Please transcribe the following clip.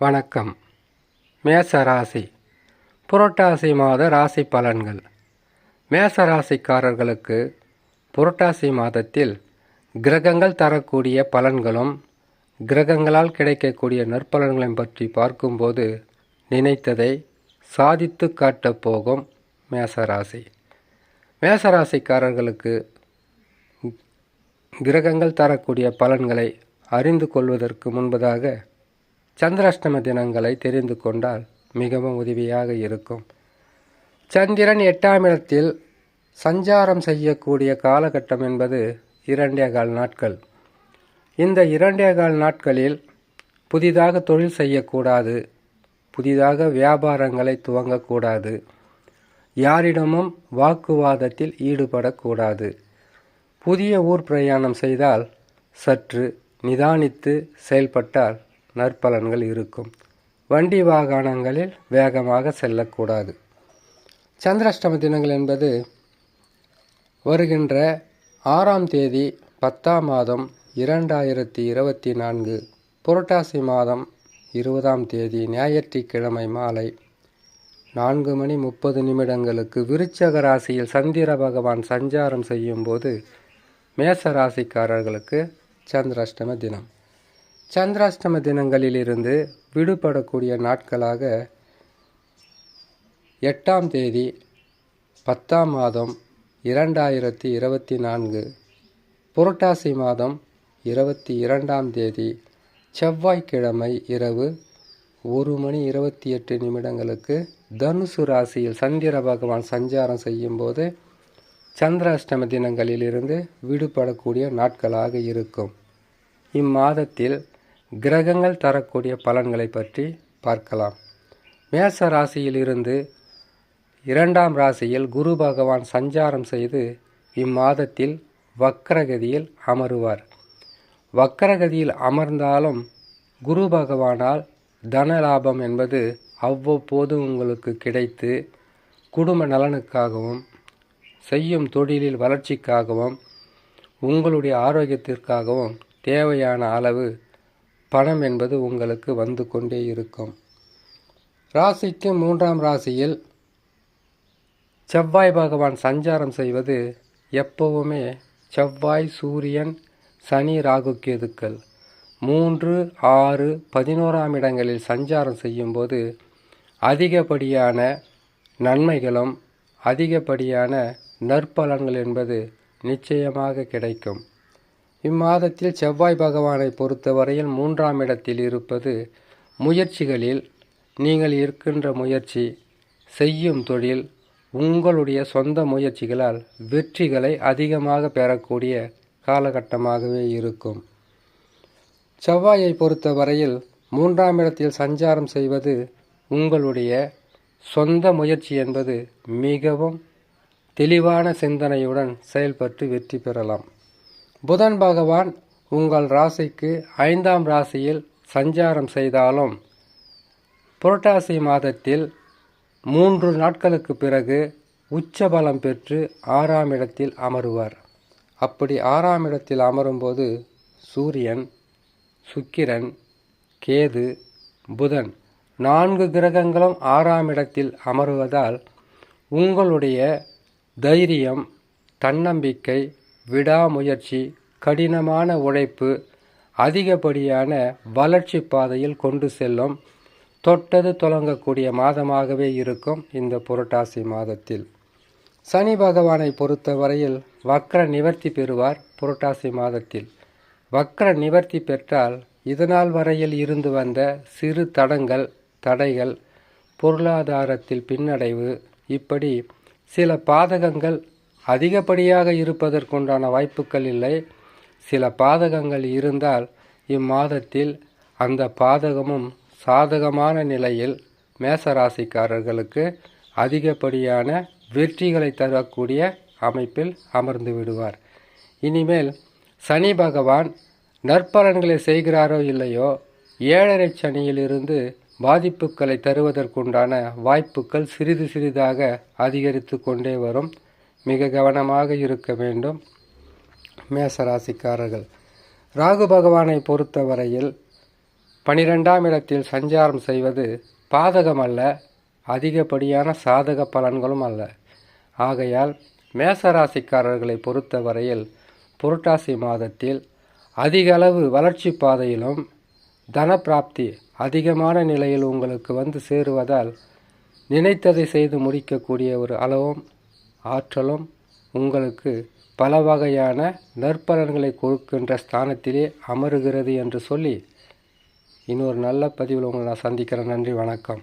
வணக்கம். மேச ராசி புரட்டாசி மாத ராசி பலன்கள். மேச ராசிக்காரர்களுக்கு புரட்டாசி மாதத்தில் கிரகங்கள் தரக்கூடிய பலன்களும் கிரகங்களால் கிடைக்கக்கூடிய நற்பலன்களையும் பற்றி பார்க்கும்போது நினைத்ததை சாதித்து காட்டப் போகும் மேசராசி. மேசராசிக்காரர்களுக்கு கிரகங்கள் தரக்கூடிய பலன்களை அறிந்து கொள்வதற்கு முன்பதாக சந்திராஷ்டம தினங்களை தெரிந்து கொண்டால் மிகவும் உதவியாக இருக்கும். சந்திரன் எட்டாம் இடத்தில் சஞ்சாரம் செய்யக்கூடிய காலகட்டம் என்பது இரண்டே கால் நாட்கள். இந்த இரண்டே கால் நாட்களில் புதிதாக தொழில் செய்யக்கூடாது. புதிதாக வியாபாரங்களை துவங்கக்கூடாது. யாரிடமும் வாக்குவாதத்தில் ஈடுபடக்கூடாது. புதிய ஊர் பிரயாணம் செய்தால் சற்று நிதானித்து செயல்பட்டால் நற்பலன்கள் இருக்கும். வண்டி வாகனங்களில் வேகமாக செல்லக்கூடாது. சந்திராஷ்டம தினங்கள் என்பது வருகின்ற ஆறாம் தேதி பத்தாம் மாதம் இரண்டாயிரத்தி இருபத்தி நான்கு புரட்டாசி மாதம் இருபதாம் தேதி ஞாயிற்றுக்கிழமை மாலை நான்கு மணி முப்பது நிமிடங்களுக்கு விருச்சக ராசியில் சந்திர பகவான் சஞ்சாரம் செய்யும்போது மேச ராசிக்காரர்களுக்கு சந்திராஷ்டம தினம். சந்திராஷ்டம தினங்களிலிருந்து விடுபடக்கூடிய நாட்களாக எட்டாம் தேதி பத்தாம் மாதம் இரண்டாயிரத்தி இருபத்தி நான்கு புரட்டாசி மாதம் இருபத்தி இரண்டாம் தேதி செவ்வாய்க்கிழமை இரவு ஒரு மணி இருபத்தி எட்டு நிமிடங்களுக்கு தனுசு ராசியில் சந்திர பகவான் சஞ்சாரம் செய்யும்போது சந்திராஷ்டம தினங்களிலிருந்து விடுபடக்கூடிய நாட்களாக இருக்கும். இம்மாதத்தில் கிரகங்கள் தரக்கூடிய பலன்களை பற்றி பார்க்கலாம். மேச ராசியிலிருந்து இரண்டாம் ராசியில் குரு பகவான் சஞ்சாரம் செய்து இம்மாதத்தில் வக்கரகதியில் அமருவார். வக்கரகதியில் அமர்ந்தாலும் குரு பகவானால் தன லாபம் என்பது அவ்வப்போது உங்களுக்கு கிடைத்து குடும்ப நலனுக்காகவும் செய்யும் தொழிலில் வளர்ச்சிக்காகவும் உங்களுடைய ஆரோக்கியத்திற்காகவும் தேவையான அளவு பணம் என்பது உங்களுக்கு வந்து கொண்டே இருக்கும். ராசிக்கு மூன்றாம் ராசியில் செவ்வாய் பகவான் சஞ்சாரம் செய்வது எப்பவுமே செவ்வாய் சூரியன் சனி ராகு கேதுக்கள். மூன்று ஆறு பதினோராம் இடங்களில் சஞ்சாரம் செய்யும்போது அதிகப்படியான நன்மைகளும் அதிகப்படியான நற்பலன்கள் என்பது நிச்சயமாக கிடைக்கும். இம்மாதத்தில் செவ்வாய் பகவானை பொறுத்தவரையில் மூன்றாம் இடத்தில் இருப்பது முயற்சிகளில் நீங்கள் இருக்கின்ற முயற்சி செய்யும் தொழில் உங்களுடைய சொந்த முயற்சிகளால் வெற்றிகளை அதிகமாக பெறக்கூடிய காலகட்டமாகவே இருக்கும். செவ்வாயை பொறுத்தவரையில் மூன்றாம் இடத்தில் சஞ்சாரம் செய்வது உங்களுடைய சொந்த முயற்சி என்பது மிகவும் தெளிவான சிந்தனையுடன் செயல்பட்டு வெற்றி பெறலாம். புதன் பகவான் உங்கள் ராசிக்கு ஐந்தாம் ராசியில் சஞ்சாரம் செய்தாலும் புரட்டாசி மாதத்தில் மூன்று நாட்களுக்கு பிறகு உச்சபலம் பெற்று ஆறாம் இடத்தில் அமருவார். அப்படி ஆறாம் இடத்தில் அமரும்போது சூரியன் சுக்கிரன் கேது புதன் நான்கு கிரகங்களும் ஆறாம் இடத்தில் அமருவதால் உங்களுடைய தைரியம் தன்னம்பிக்கை விடாமுயற்சி கடினமான உழைப்பு அதிகப்படியான வளர்ச்சி பாதையில் கொண்டு செல்லும் தொட்டது தொடங்கக்கூடிய மாதமாகவே இருக்கும் இந்த புரட்டாசி மாதத்தில். சனி பகவானை பொறுத்தவரையில் வக்ர நிவர்த்தி பெறுவார் புரட்டாசி மாதத்தில். வக்ர நிவர்த்தி பெற்றால் இதனால் வரையில் இருந்து வந்த சிறு தடங்கள் தடைகள் பொருளாதாரத்தில் பின்னடைவு இப்படி சில பாதகங்கள் அதிகப்படியாக இருப்பதற்குண்டான வாய்ப்புகள் இல்லை. சில பாதகங்கள் இருந்தால் இம்மாதத்தில் அந்த பாதகமும் சாதகமான நிலையில் மேசராசிக்காரர்களுக்கு அதிகப்படியான வெற்றிகளை தரக்கூடிய அமைப்பில் அமர்ந்து விடுவார். இனிமேல் சனி பகவான் நற்பலன்களை செய்கிறாரோ இல்லையோ ஏழரை சனியிலிருந்து பாதிப்புகளை தருவதற்குண்டான வாய்ப்புகள் சிறிது சிறிதாக அதிகரித்து கொண்டே வரும். மிக கவனமாக இருக்க வேண்டும். மேசராசிக்காரர்கள் ராகு பகவானை பொறுத்தவரையில் பனிரெண்டாம் இடத்தில் சஞ்சாரம் செய்வது பாதகம் அல்ல அதிகப்படியான சாதக பலன்களும் அல்ல. ஆகையால் மேசராசிக்காரர்களை பொறுத்தவரையில் புரட்டாசி மாதத்தில் அதிகளவு வளர்ச்சி பாதையிலும் தனப்பிராப்தி அதிகமான நிலையில் உங்களுக்கு வந்து சேருவதால் நினைத்ததை செய்து முடிக்கக்கூடிய ஒரு அளவும் ஆற்றலும் உங்களுக்கு பல வகையான நற்பலன்களை கொடுக்கின்ற ஸ்தானத்திலே அமருகிறது என்று சொல்லி இன்னொரு நல்ல பதிவில் உங்களை நான் சந்திக்கிறேன். நன்றி வணக்கம்.